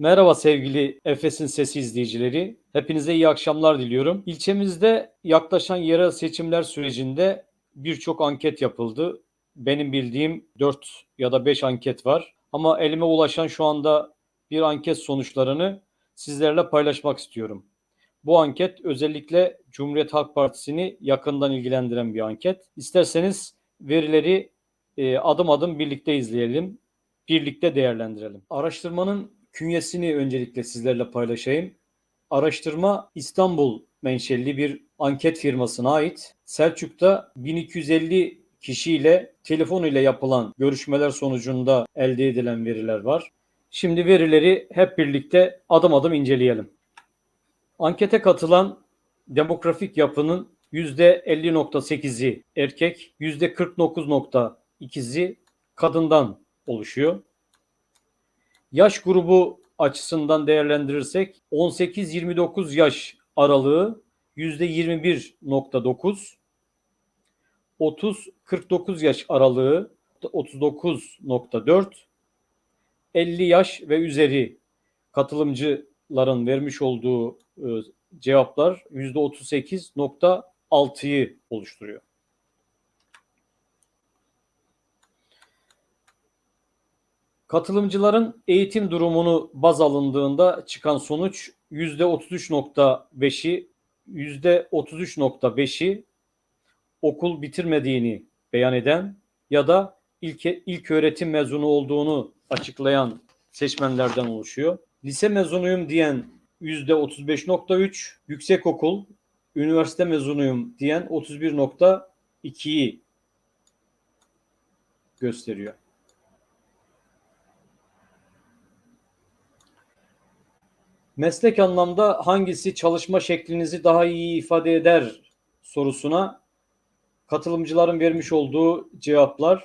Merhaba sevgili Efes'in Sesi izleyicileri. Hepinize iyi akşamlar diliyorum. İlçemizde yaklaşan yerel seçimler sürecinde birçok anket yapıldı. Benim bildiğim 4 ya da 5 anket var. Ama elime ulaşan şu anda bir anket sonuçlarını sizlerle paylaşmak istiyorum. Bu anket özellikle Cumhuriyet Halk Partisi'ni yakından ilgilendiren bir anket. İsterseniz verileri e, adım adım birlikte izleyelim, birlikte değerlendirelim. Araştırmanın künyesini öncelikle sizlerle paylaşayım. Araştırma İstanbul menşeli bir anket firmasına ait. Selçuk'ta 1250 kişiyle telefon ile yapılan görüşmeler sonucunda elde edilen veriler var. Şimdi verileri hep birlikte adım adım inceleyelim. Ankete katılan demografik yapının %50.8'i erkek, %49.2'si kadından oluşuyor. Yaş grubu açısından değerlendirirsek 18-29 yaş aralığı %21.9, 30-49 yaş aralığı 39.4, 50 yaş ve üzeri katılımcıların vermiş olduğu e, cevaplar %38.6'yı oluşturuyor. Katılımcıların eğitim durumunu baz alındığında çıkan sonuç %33.5'i %33.5'i okul bitirmediğini beyan eden ya da ilk, ilk öğretim mezunu olduğunu açıklayan seçmenlerden oluşuyor. Lise mezunuyum diyen %35.3, yüksekokul, üniversite mezunuyum diyen 31.2'yi gösteriyor. Meslek anlamda hangisi çalışma şeklinizi daha iyi ifade eder sorusuna katılımcıların vermiş olduğu cevaplar.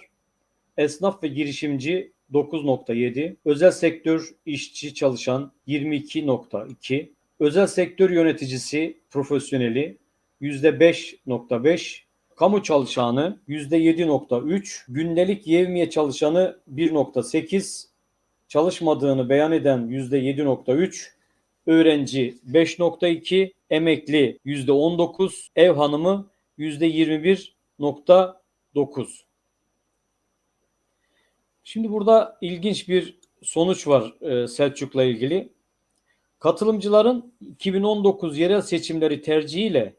Esnaf ve girişimci 9.7, özel sektör işçi çalışan 22.2, özel sektör yöneticisi profesyoneli %5.5, kamu çalışanı %7.3, gündelik yevmiye çalışanı 1.8, çalışmadığını beyan eden %7.3, öğrenci 5.2, emekli %19, ev hanımı %21.9. Şimdi burada ilginç bir sonuç var e, Selçuk'la ilgili. Katılımcıların 2019 yerel seçimleri tercihiyle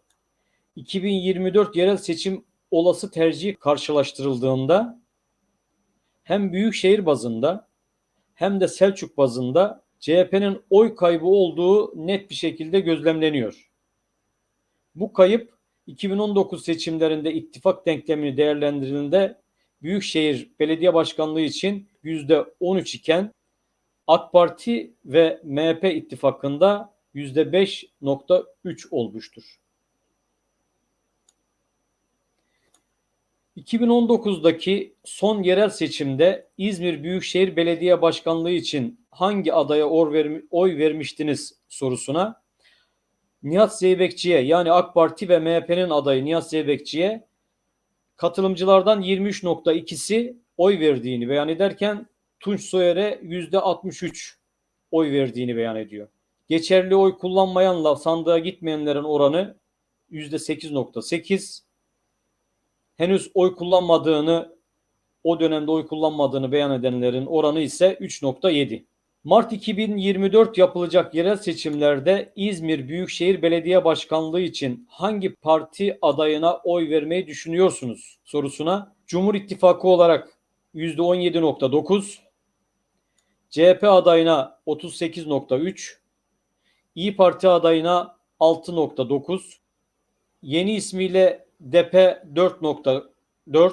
2024 yerel seçim olası tercihi karşılaştırıldığında hem büyükşehir bazında hem de Selçuk bazında CHP'nin oy kaybı olduğu net bir şekilde gözlemleniyor. Bu kayıp 2019 seçimlerinde ittifak denklemini değerlendirildiğinde Büyükşehir Belediye Başkanlığı için %13 iken AK Parti ve MHP ittifakında %5.3 olmuştur. 2019'daki son yerel seçimde İzmir Büyükşehir Belediye Başkanlığı için hangi adaya oy vermiştiniz sorusuna Nihat Zeybekçi'ye yani AK Parti ve MHP'nin adayı Nihat Zeybekçi'ye katılımcılardan 23.2'si oy verdiğini beyan ederken Tunç Soyer'e %63 oy verdiğini beyan ediyor. Geçerli oy kullanmayanla sandığa gitmeyenlerin oranı %8.8. Henüz oy kullanmadığını o dönemde oy kullanmadığını beyan edenlerin oranı ise 3.7. Mart 2024 yapılacak yerel seçimlerde İzmir Büyükşehir Belediye Başkanlığı için hangi parti adayına oy vermeyi düşünüyorsunuz sorusuna Cumhur İttifakı olarak %17.9, CHP adayına 38.3, İyi Parti adayına 6.9, yeni ismiyle DP 4.4,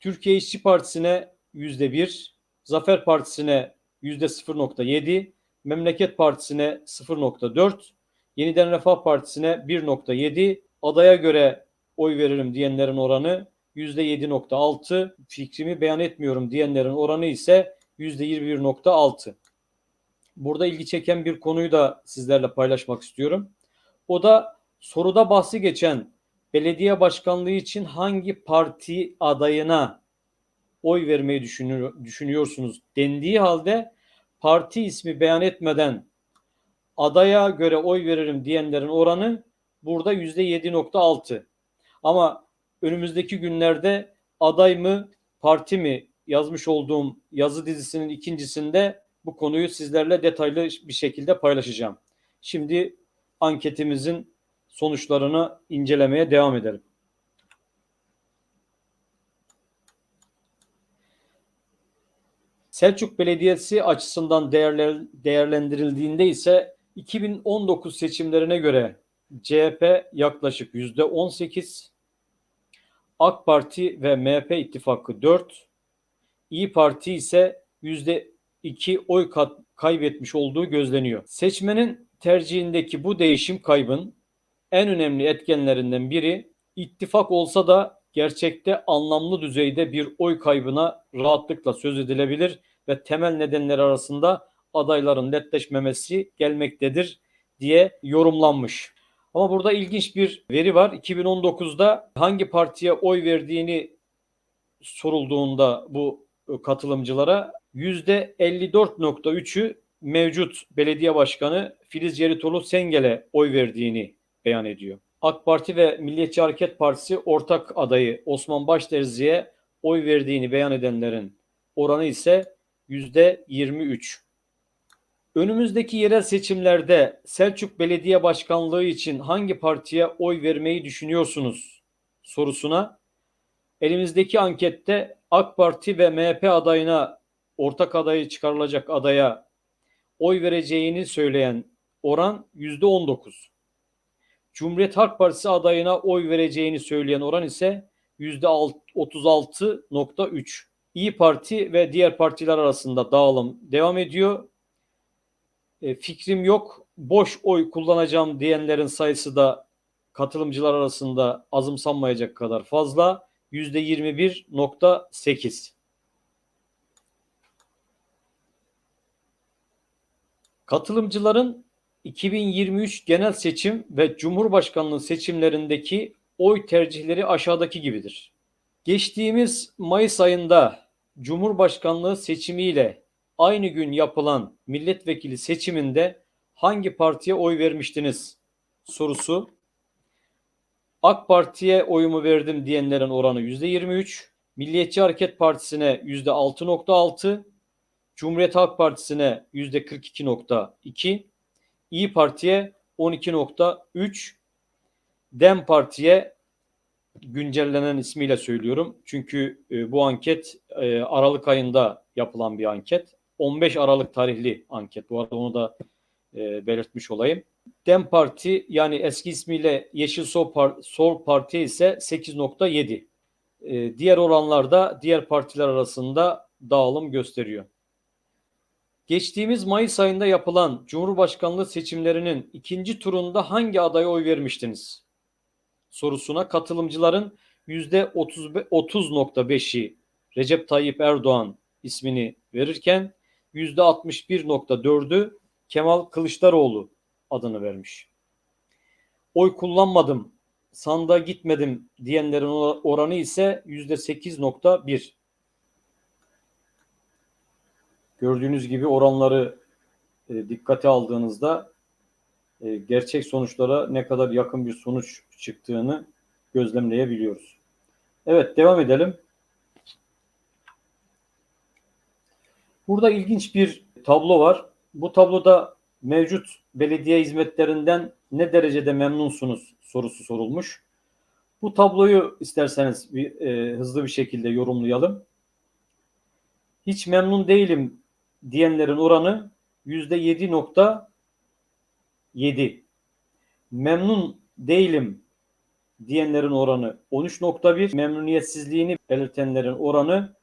Türkiye İşçi Partisi'ne %1, Zafer Partisi'ne %0.7, Memleket Partisi'ne 0.4, Yeniden Refah Partisi'ne 1.7, adaya göre oy veririm diyenlerin oranı %7.6, fikrimi beyan etmiyorum diyenlerin oranı ise %21.6. Burada ilgi çeken bir konuyu da sizlerle paylaşmak istiyorum. O da soruda bahsi geçen belediye başkanlığı için hangi parti adayına oy vermeyi düşünüyor, düşünüyorsunuz dendiği halde parti ismi beyan etmeden adaya göre oy veririm diyenlerin oranı burada yüzde yedi nokta altı. Ama önümüzdeki günlerde aday mı parti mi yazmış olduğum yazı dizisinin ikincisinde bu konuyu sizlerle detaylı bir şekilde paylaşacağım. Şimdi anketimizin sonuçlarını incelemeye devam edelim. Selçuk Belediyesi açısından değerler, değerlendirildiğinde ise 2019 seçimlerine göre CHP yaklaşık yüzde 18, AK Parti ve MHP ittifakı 4, İyi Parti ise yüzde 2 oy kat, kaybetmiş olduğu gözleniyor. Seçmenin tercihindeki bu değişim kaybın en önemli etkenlerinden biri ittifak olsa da gerçekte anlamlı düzeyde bir oy kaybına rahatlıkla söz edilebilir ve temel nedenler arasında adayların netleşmemesi gelmektedir diye yorumlanmış. Ama burada ilginç bir veri var. 2019'da hangi partiye oy verdiğini sorulduğunda bu katılımcılara %54.3'ü mevcut belediye başkanı Filiz Ceritolu Sengel'e oy verdiğini beyan ediyor. AK Parti ve Milliyetçi Hareket Partisi ortak adayı Osman Başterzi'ye oy verdiğini beyan edenlerin oranı ise %23. Önümüzdeki yerel seçimlerde Selçuk Belediye Başkanlığı için hangi partiye oy vermeyi düşünüyorsunuz sorusuna elimizdeki ankette AK Parti ve MHP adayına ortak adayı çıkarılacak adaya oy vereceğini söyleyen oran yüzde on dokuz. Cumhuriyet Halk Partisi adayına oy vereceğini söyleyen oran ise yüzde otuz altı nokta üç. İyi Parti ve diğer partiler arasında dağılım devam ediyor. E, fikrim yok, boş oy kullanacağım diyenlerin sayısı da katılımcılar arasında azımsanmayacak kadar fazla. Yüzde yirmi bir nokta sekiz. Katılımcıların 2023 genel seçim ve Cumhurbaşkanlığı seçimlerindeki oy tercihleri aşağıdaki gibidir. Geçtiğimiz Mayıs ayında Cumhurbaşkanlığı seçimiyle aynı gün yapılan milletvekili seçiminde hangi partiye oy vermiştiniz sorusu. AK Parti'ye oyumu verdim diyenlerin oranı %23, Milliyetçi Hareket Partisi'ne %6.6, Cumhuriyet Halk Partisi'ne %42.2, İyi Parti'ye 12.3, Dem Parti'ye güncellenen ismiyle söylüyorum. Çünkü e, bu anket e, Aralık ayında yapılan bir anket. 15 Aralık tarihli anket. Bu arada onu da e, belirtmiş olayım. Dem Parti yani eski ismiyle Yeşil Sol, Par Sol Parti ise 8.7. E, diğer oranlarda diğer partiler arasında dağılım gösteriyor. Geçtiğimiz Mayıs ayında yapılan Cumhurbaşkanlığı seçimlerinin ikinci turunda hangi adaya oy vermiştiniz? Sorusuna katılımcıların %30.5'i Recep Tayyip Erdoğan ismini verirken %61.4'ü Kemal Kılıçdaroğlu adını vermiş. Oy kullanmadım, sandığa gitmedim diyenlerin oranı ise %8.1. Gördüğünüz gibi oranları e, dikkate aldığınızda e, gerçek sonuçlara ne kadar yakın bir sonuç çıktığını gözlemleyebiliyoruz. Evet devam edelim. Burada ilginç bir tablo var. Bu tabloda mevcut belediye hizmetlerinden ne derecede memnunsunuz sorusu sorulmuş. Bu tabloyu isterseniz bir, e, hızlı bir şekilde yorumlayalım. Hiç memnun değilim diyenlerin oranı yüzde yedi nokta yedi. Memnun değilim diyenlerin oranı 13.1. Memnuniyetsizliğini belirtenlerin oranı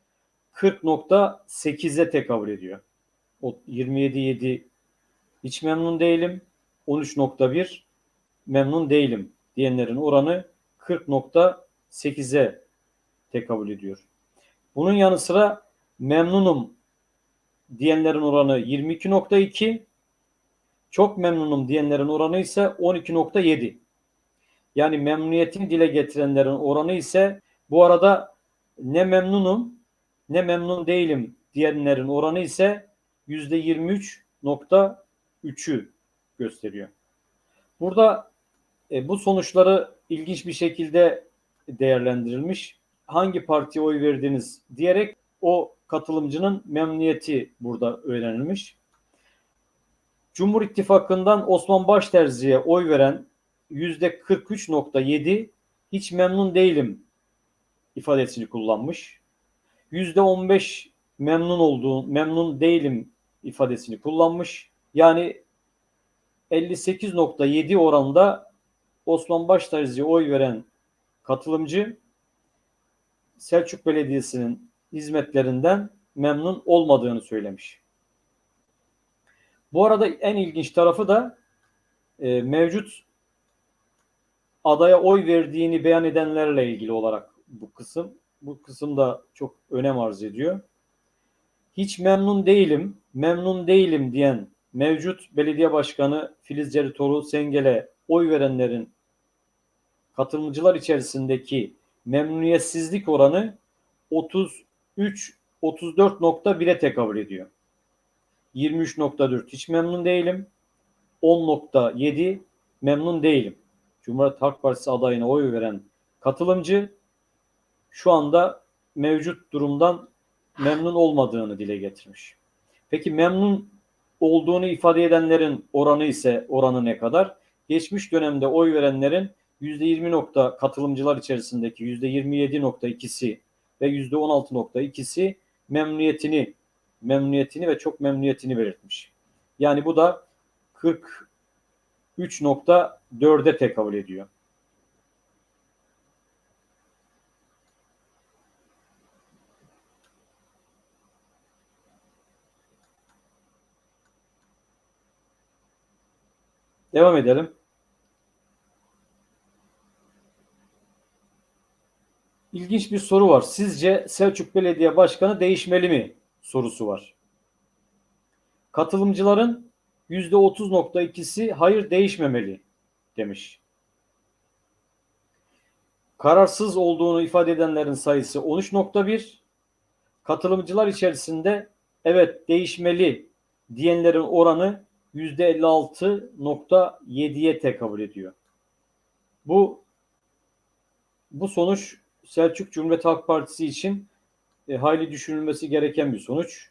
40.8'e tekabül ediyor. O 27.7 hiç memnun değilim. 13.1 memnun değilim diyenlerin oranı 40.8'e tekabül ediyor. Bunun yanı sıra memnunum diyenlerin oranı 22.2, çok memnunum diyenlerin oranı ise 12.7. Yani memnuniyetini dile getirenlerin oranı ise bu arada ne memnunum ne memnun değilim diyenlerin oranı ise %23.3'ü gösteriyor. Burada e, bu sonuçları ilginç bir şekilde değerlendirilmiş. Hangi partiye oy verdiniz diyerek o katılımcının memnuniyeti burada öğrenilmiş. Cumhur İttifakı'ndan Osman Başterzi'ye oy veren %43.7 hiç memnun değilim ifadesini kullanmış. %15 memnun olduğu, memnun değilim ifadesini kullanmış. Yani 58.7 oranda Osman Başterzi'ye oy veren katılımcı Selçuk Belediyesi'nin hizmetlerinden memnun olmadığını söylemiş. Bu arada en ilginç tarafı da e, mevcut adaya oy verdiğini beyan edenlerle ilgili olarak bu kısım. Bu kısım da çok önem arz ediyor. Hiç memnun değilim, memnun değilim diyen mevcut belediye başkanı Filiz Ceritoğlu Sengel'e oy verenlerin katılımcılar içerisindeki memnuniyetsizlik oranı 33 34.1'e tekabül ediyor. 23.4 hiç memnun değilim. 10.7 memnun değilim. Cumhuriyet Halk Partisi adayına oy veren katılımcı şu anda mevcut durumdan memnun olmadığını dile getirmiş. Peki memnun olduğunu ifade edenlerin oranı ise oranı ne kadar? Geçmiş dönemde oy verenlerin %20 nokta katılımcılar içerisindeki %27.2'si ve %16.2'si memnuniyetini memnuniyetini ve çok memnuniyetini belirtmiş. Yani bu da 43.4'e tekabül ediyor. Devam edelim. İlginç bir soru var. Sizce Selçuk Belediye Başkanı değişmeli mi? sorusu var. Katılımcıların %30.2'si hayır değişmemeli demiş. Kararsız olduğunu ifade edenlerin sayısı 13.1. Katılımcılar içerisinde evet değişmeli diyenlerin oranı %56.7'ye tekabül ediyor. Bu bu sonuç Selçuk Cumhuriyet Halk Partisi için e, hayli düşünülmesi gereken bir sonuç.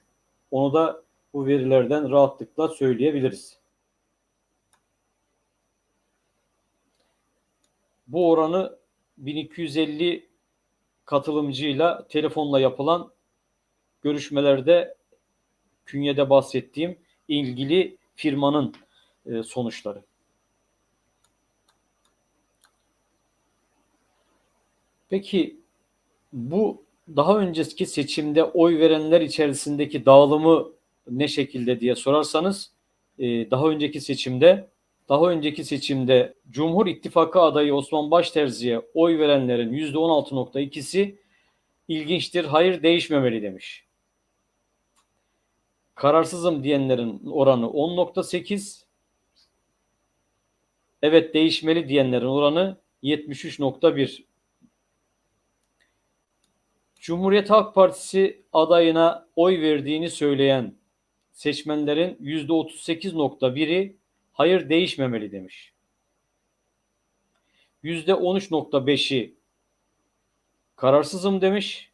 Onu da bu verilerden rahatlıkla söyleyebiliriz. Bu oranı 1250 katılımcıyla telefonla yapılan görüşmelerde künyede bahsettiğim ilgili firmanın e, sonuçları. Peki bu daha önceki seçimde oy verenler içerisindeki dağılımı ne şekilde diye sorarsanız e, daha önceki seçimde daha önceki seçimde Cumhur İttifakı adayı Osman Başterzi'ye oy verenlerin %16.2'si ilginçtir, hayır değişmemeli demiş. Kararsızım diyenlerin oranı 10.8, evet değişmeli diyenlerin oranı 73.1 Cumhuriyet Halk Partisi adayına oy verdiğini söyleyen seçmenlerin %38.1'i hayır değişmemeli demiş. %13.5'i kararsızım demiş.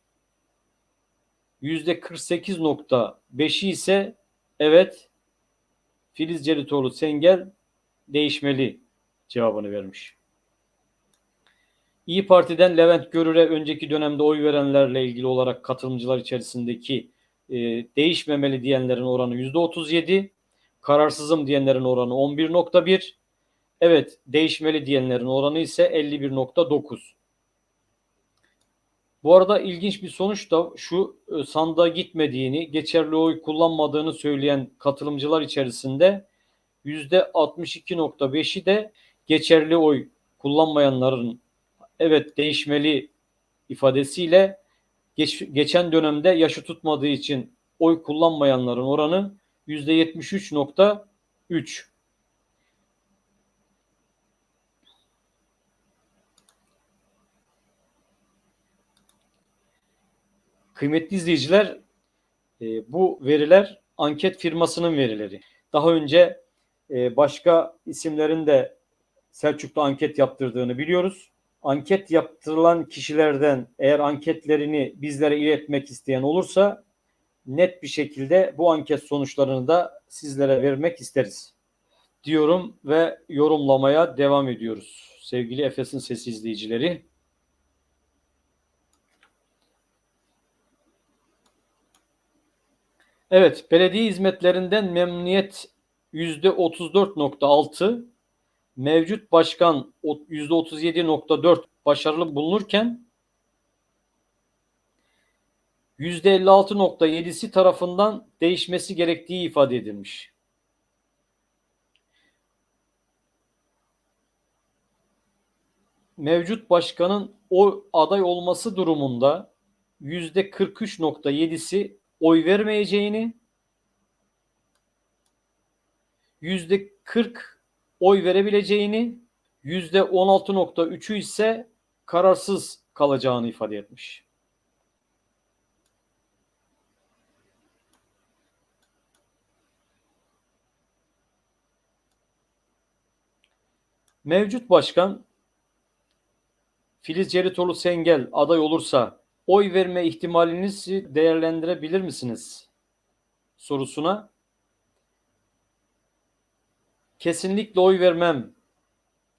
%48.5'i ise evet Filiz Ceritoğlu Sengel değişmeli cevabını vermiş. İyi Parti'den Levent Görür'e önceki dönemde oy verenlerle ilgili olarak katılımcılar içerisindeki e, değişmemeli diyenlerin oranı %37, kararsızım diyenlerin oranı 11.1, evet değişmeli diyenlerin oranı ise 51.9. Bu arada ilginç bir sonuç da şu e, sandığa gitmediğini, geçerli oy kullanmadığını söyleyen katılımcılar içerisinde %62.5'i de geçerli oy kullanmayanların evet değişmeli ifadesiyle geç, geçen dönemde yaşı tutmadığı için oy kullanmayanların oranı %73.3. Kıymetli izleyiciler, e, bu veriler anket firmasının verileri. Daha önce e, başka isimlerin de Selçuk'ta anket yaptırdığını biliyoruz. Anket yaptırılan kişilerden eğer anketlerini bizlere iletmek isteyen olursa net bir şekilde bu anket sonuçlarını da sizlere vermek isteriz diyorum ve yorumlamaya devam ediyoruz. Sevgili Efes'in sesi izleyicileri. Evet, belediye hizmetlerinden memnuniyet %34.6, mevcut başkan %37.4 başarılı bulunurken %56.7'si tarafından değişmesi gerektiği ifade edilmiş. Mevcut başkanın o aday olması durumunda %43.7'si oy vermeyeceğini, yüzde 40 oy verebileceğini, yüzde 16.3'ü ise kararsız kalacağını ifade etmiş. Mevcut başkan Filiz Ceritoğlu Sengel aday olursa oy verme ihtimalinizi değerlendirebilir misiniz? sorusuna kesinlikle oy vermem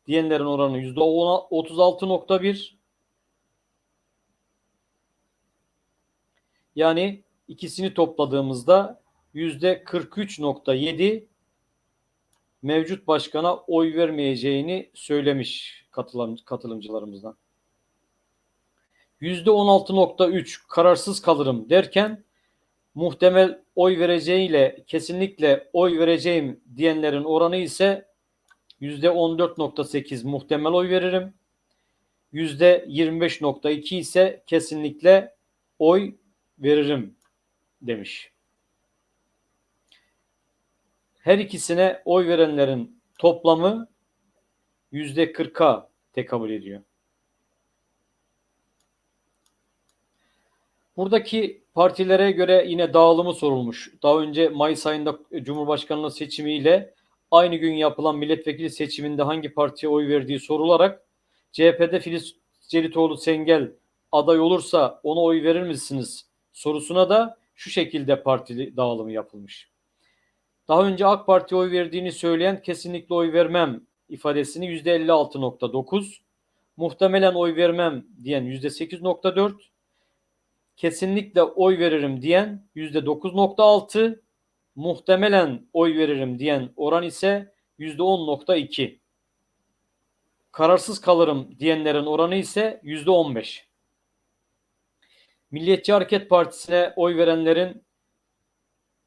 diyenlerin oranı yüzde 36.1 yani ikisini topladığımızda yüzde 43.7 mevcut başkana oy vermeyeceğini söylemiş katılım, katılımcılarımızdan. %16.3 kararsız kalırım derken muhtemel oy vereceğiyle kesinlikle oy vereceğim diyenlerin oranı ise %14.8 muhtemel oy veririm. %25.2 ise kesinlikle oy veririm demiş. Her ikisine oy verenlerin toplamı %40'a tekabül ediyor. Buradaki partilere göre yine dağılımı sorulmuş. Daha önce Mayıs ayında Cumhurbaşkanlığı seçimiyle aynı gün yapılan milletvekili seçiminde hangi partiye oy verdiği sorularak CHP'de Filiz Celitoğlu Sengel aday olursa ona oy verir misiniz sorusuna da şu şekilde partili dağılımı yapılmış. Daha önce AK Parti'ye oy verdiğini söyleyen kesinlikle oy vermem ifadesini %56.9, muhtemelen oy vermem diyen %8.4, kesinlikle oy veririm diyen yüzde 9.6, muhtemelen oy veririm diyen oran ise yüzde 10.2. Kararsız kalırım diyenlerin oranı ise yüzde 15. Milliyetçi Hareket Partisi'ne oy verenlerin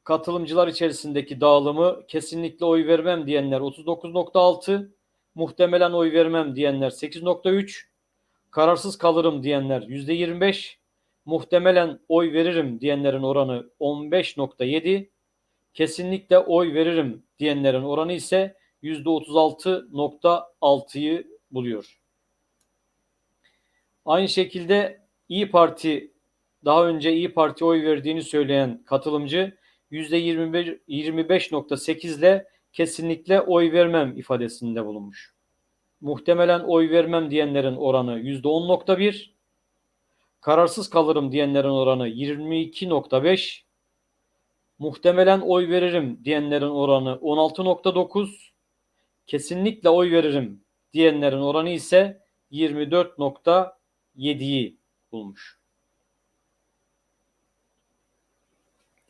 katılımcılar içerisindeki dağılımı kesinlikle oy vermem diyenler 39.6, muhtemelen oy vermem diyenler 8.3, kararsız kalırım diyenler %25, muhtemelen oy veririm diyenlerin oranı 15.7, kesinlikle oy veririm diyenlerin oranı ise %36.6'yı buluyor. Aynı şekilde İyi Parti daha önce İyi Parti oy verdiğini söyleyen katılımcı %25.8 ile kesinlikle oy vermem ifadesinde bulunmuş. Muhtemelen oy vermem diyenlerin oranı %10.1, Kararsız kalırım diyenlerin oranı 22.5. Muhtemelen oy veririm diyenlerin oranı 16.9. Kesinlikle oy veririm diyenlerin oranı ise 24.7'yi bulmuş.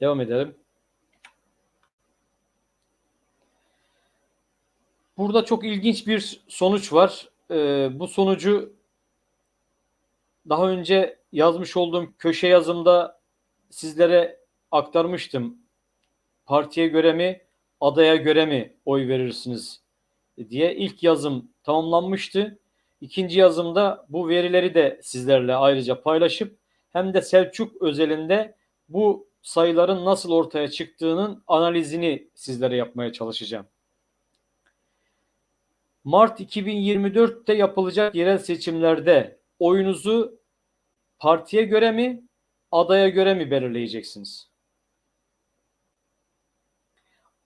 Devam edelim. Burada çok ilginç bir sonuç var. Ee, bu sonucu daha önce yazmış olduğum köşe yazımda sizlere aktarmıştım. Partiye göre mi, adaya göre mi oy verirsiniz diye ilk yazım tamamlanmıştı. İkinci yazımda bu verileri de sizlerle ayrıca paylaşıp hem de Selçuk özelinde bu sayıların nasıl ortaya çıktığının analizini sizlere yapmaya çalışacağım. Mart 2024'te yapılacak yerel seçimlerde oyunuzu partiye göre mi, adaya göre mi belirleyeceksiniz?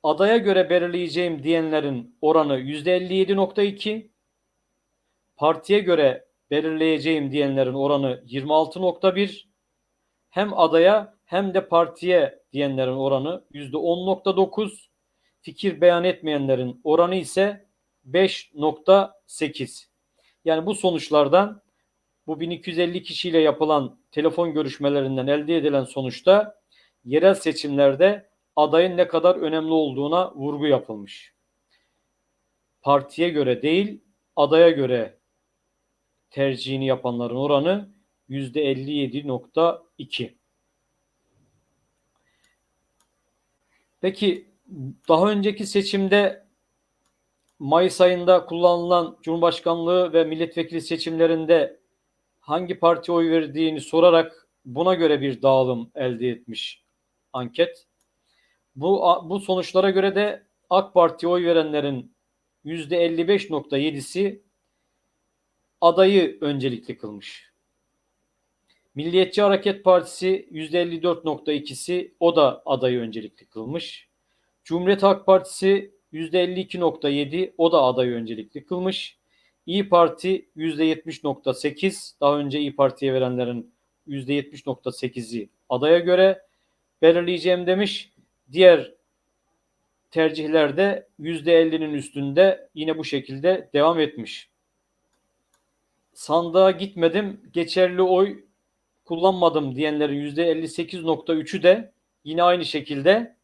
adaya göre belirleyeceğim diyenlerin oranı %57.2, partiye göre belirleyeceğim diyenlerin oranı 26.1, hem adaya hem de partiye diyenlerin oranı %10.9, fikir beyan etmeyenlerin oranı ise 5.8. Yani bu sonuçlardan bu 1250 kişiyle yapılan telefon görüşmelerinden elde edilen sonuçta yerel seçimlerde adayın ne kadar önemli olduğuna vurgu yapılmış. Partiye göre değil, adaya göre tercihini yapanların oranı %57.2. Peki daha önceki seçimde Mayıs ayında kullanılan Cumhurbaşkanlığı ve milletvekili seçimlerinde hangi parti oy verdiğini sorarak buna göre bir dağılım elde etmiş anket. Bu, bu sonuçlara göre de AK Parti'ye oy verenlerin %55.7'si adayı öncelikli kılmış. Milliyetçi Hareket Partisi %54.2'si o da adayı öncelikli kılmış. Cumhuriyet Halk Partisi %52.7 o da adayı öncelikli kılmış. İyi Parti %70.8 daha önce İyi Parti'ye verenlerin %70.8'i adaya göre belirleyeceğim demiş. Diğer tercihlerde %50'nin üstünde yine bu şekilde devam etmiş. Sandığa gitmedim, geçerli oy kullanmadım diyenlerin %58.3'ü de yine aynı şekilde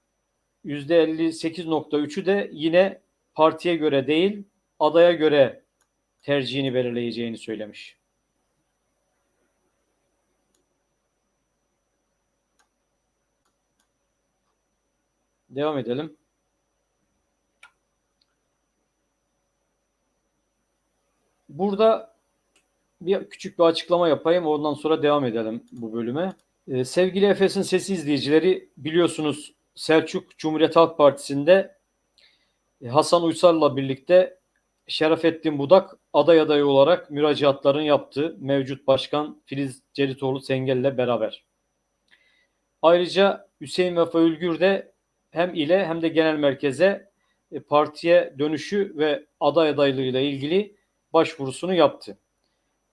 %58.3'ü de yine partiye göre değil adaya göre tercihini belirleyeceğini söylemiş. Devam edelim. Burada bir küçük bir açıklama yapayım. Ondan sonra devam edelim bu bölüme. Ee, sevgili Efes'in sesi izleyicileri biliyorsunuz Selçuk Cumhuriyet Halk Partisi'nde e, Hasan Uysal'la birlikte Şerafettin Budak aday adayı olarak müracaatların yaptığı mevcut başkan Filiz Ceritoğlu Sengel'le beraber. Ayrıca Hüseyin Vefa Ülgür de hem ile hem de genel merkeze e, partiye dönüşü ve aday adaylığıyla ilgili başvurusunu yaptı.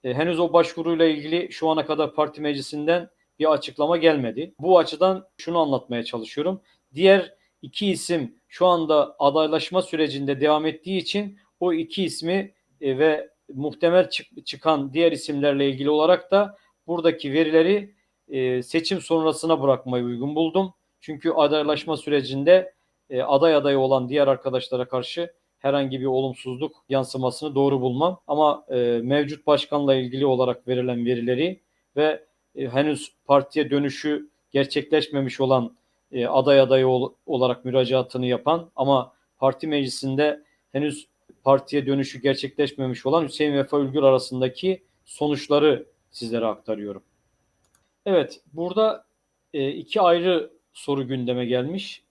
E, henüz o başvuruyla ilgili şu ana kadar parti meclisinden bir açıklama gelmedi. Bu açıdan şunu anlatmaya çalışıyorum. Diğer iki isim şu anda adaylaşma sürecinde devam ettiği için o iki ismi e, ve muhtemel çık- çıkan diğer isimlerle ilgili olarak da buradaki verileri e, seçim sonrasına bırakmayı uygun buldum. Çünkü adaylaşma sürecinde e, aday adayı olan diğer arkadaşlara karşı herhangi bir olumsuzluk yansımasını doğru bulmam. Ama e, mevcut başkanla ilgili olarak verilen verileri ve e, henüz partiye dönüşü gerçekleşmemiş olan e, aday adayı ol, olarak müracaatını yapan ama parti meclisinde henüz partiye dönüşü gerçekleşmemiş olan Hüseyin Vefa Ülgür arasındaki sonuçları sizlere aktarıyorum. Evet, burada e, iki ayrı soru gündeme gelmiş.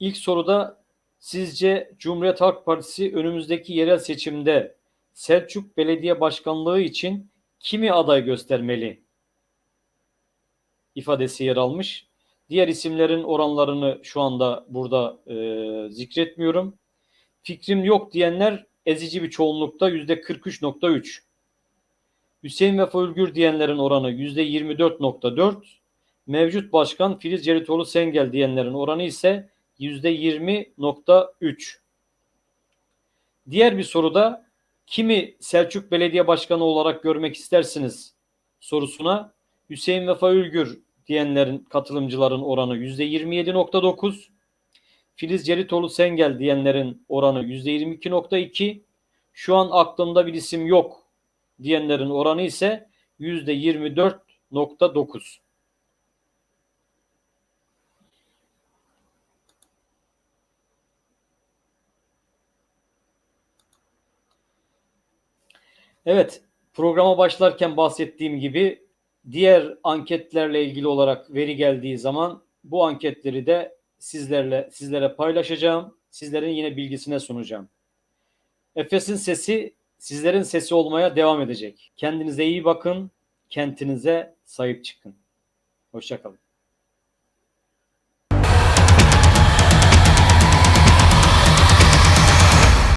İlk soruda sizce Cumhuriyet Halk Partisi önümüzdeki yerel seçimde Selçuk Belediye Başkanlığı için kimi aday göstermeli ifadesi yer almış. Diğer isimlerin oranlarını şu anda burada e, zikretmiyorum. Fikrim yok diyenler ezici bir çoğunlukta yüzde 43.3. Hüseyin Vefa Ülgür diyenlerin oranı yüzde 24.4. Mevcut başkan Filiz Ceritoğlu Sengel diyenlerin oranı ise yüzde 20.3. Diğer bir soruda kimi Selçuk Belediye Başkanı olarak görmek istersiniz sorusuna Hüseyin Vefa Ülgür diyenlerin katılımcıların oranı %27.9. Filiz Ceritoğlu Sengel diyenlerin oranı %22.2. Şu an aklımda bir isim yok diyenlerin oranı ise %24.9. Evet, programa başlarken bahsettiğim gibi diğer anketlerle ilgili olarak veri geldiği zaman bu anketleri de sizlerle sizlere paylaşacağım. Sizlerin yine bilgisine sunacağım. Efes'in sesi sizlerin sesi olmaya devam edecek. Kendinize iyi bakın, kentinize sahip çıkın. Hoşçakalın.